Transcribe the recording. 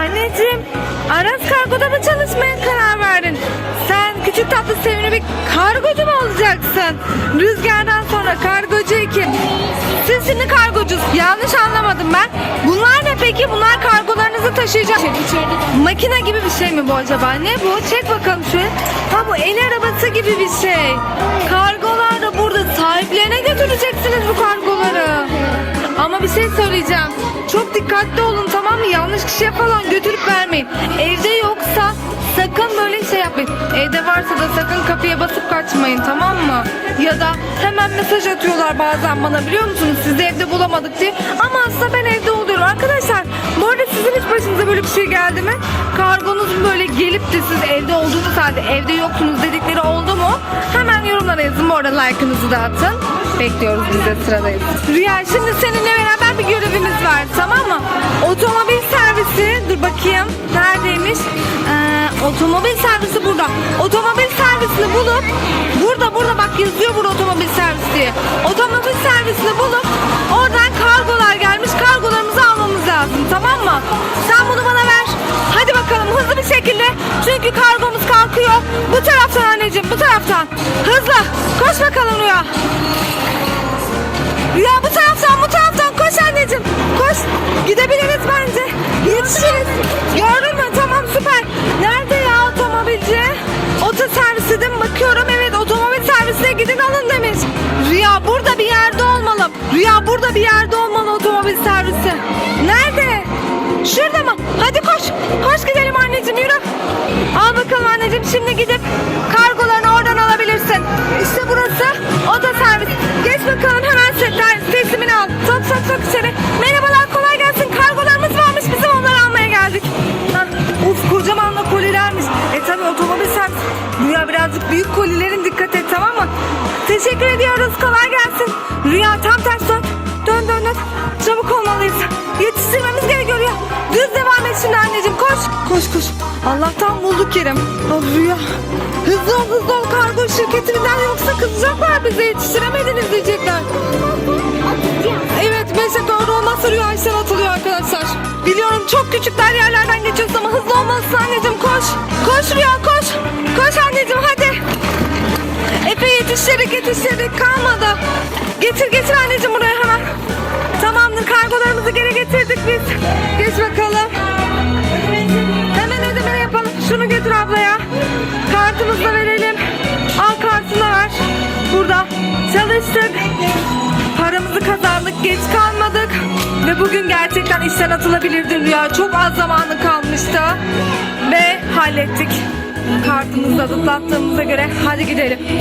Anneciğim, Aras Kargo'da mı çalışmaya karar verdin? Sen küçük tatlı sevimli bir kargocu mu olacaksın? Rüzgardan sonra kargocu Ekin. Siz şimdi kargocuz. Yanlış anlamadım ben. Bunlar ne peki? Bunlar kargolarınızı taşıyacak. Makine gibi bir şey mi bu acaba? Ne bu? Çek bakalım şöyle. Ha bu el arabası gibi bir şey. Kargolar da burada. Sahiplerine götüreceksiniz bu kargoları. Ama bir şey söyleyeceğim. Dikkatli olun tamam mı? Yanlış kişiye falan götürüp vermeyin. Evde yoksa sakın böyle şey yapmayın. Evde varsa da sakın kapıya basıp kaçmayın tamam mı? Ya da hemen mesaj atıyorlar bazen bana biliyor musunuz? Sizi evde bulamadık diye. Ama aslında ben evde oluyorum. Arkadaşlar bu arada sizin hiç başınıza böyle bir şey geldi mi? Kargonuz böyle gelip de siz evde olduğunuz halde evde yoksunuz dedikleri oldu mu? Hemen yorumlara yazın. Bu arada like'ınızı da atın. Bekliyoruz biz de sıradayız. Rüya şimdi seninle beraber bir görevimiz var tamam? Otomobil servisi dur bakayım neredeymiş? Ee, otomobil servisi burada. Otomobil servisini bulup burada burada bak yazıyor burada otomobil servisi diye. Otomobil servisini bulup oradan kargolar gelmiş kargolarımızı almamız lazım tamam mı? Sen bunu bana ver. Hadi bakalım hızlı bir şekilde. Çünkü kargomuz kalkıyor. Bu taraftan anneciğim bu taraftan. Hızlı. Koş bakalım Rüya. Rüya bu taraftan bu taraftan koş anneciğim. Gidin alın demiş. Rüya burada bir yerde olmalı. Rüya burada bir yerde olmalı otomobil servisi. Nerede? Şurada mı? Hadi koş. Koş gidelim anneciğim yürü. Al bakalım anneciğim şimdi gidip kargolarını oradan alabilirsin. İşte burası oto servis. Geç bakalım hemen setler teslimini al. Sok sok sok içeri. Merhabalar kolay gelsin. Kargolarımız varmış bizim onları almaya geldik. Hah, Uf kocaman da kolilermiş. E tabi otomobil servis. Rüya birazcık büyük kolilerin dikkat et tamam mı? Teşekkür ediyoruz kolay gelsin. Rüya tam ters dön. Dön dön dön. Çabuk olmalıyız. Yetiştirmemiz gerekiyor Rüya. Düz devam et şimdi anneciğim koş. Koş koş. Allah'tan bulduk Kerem. Oh Rüya. Hızlı ol hızlı ol kargo şirketinden yoksa kızacaklar bize yetiştiremediniz diyecekler. Evet Beşe doğru olmazsa Rüya işten atılıyor arkadaşlar. Biliyorum çok küçükler yerlerden geçiyorsun ama hızlı olmalısın anneciğim koş. Koş Rüya. Koş Efe yetiştirdik yetiştirdik kalmadı. Getir getir anneciğim buraya hemen. Tamamdır kargolarımızı geri getirdik biz. Geç bakalım. Hemen ödeme yapalım. Şunu götür ablaya. Kartımızı da verelim. Al kartını ver. Burada çalıştık. Paramızı kazandık. Geç kalmadık. Ve bugün gerçekten işten atılabilirdin Rüya. Çok az zamanı kalmıştı. Ve hallettik. Kartımızı da zıplattığımıza göre hadi gidelim.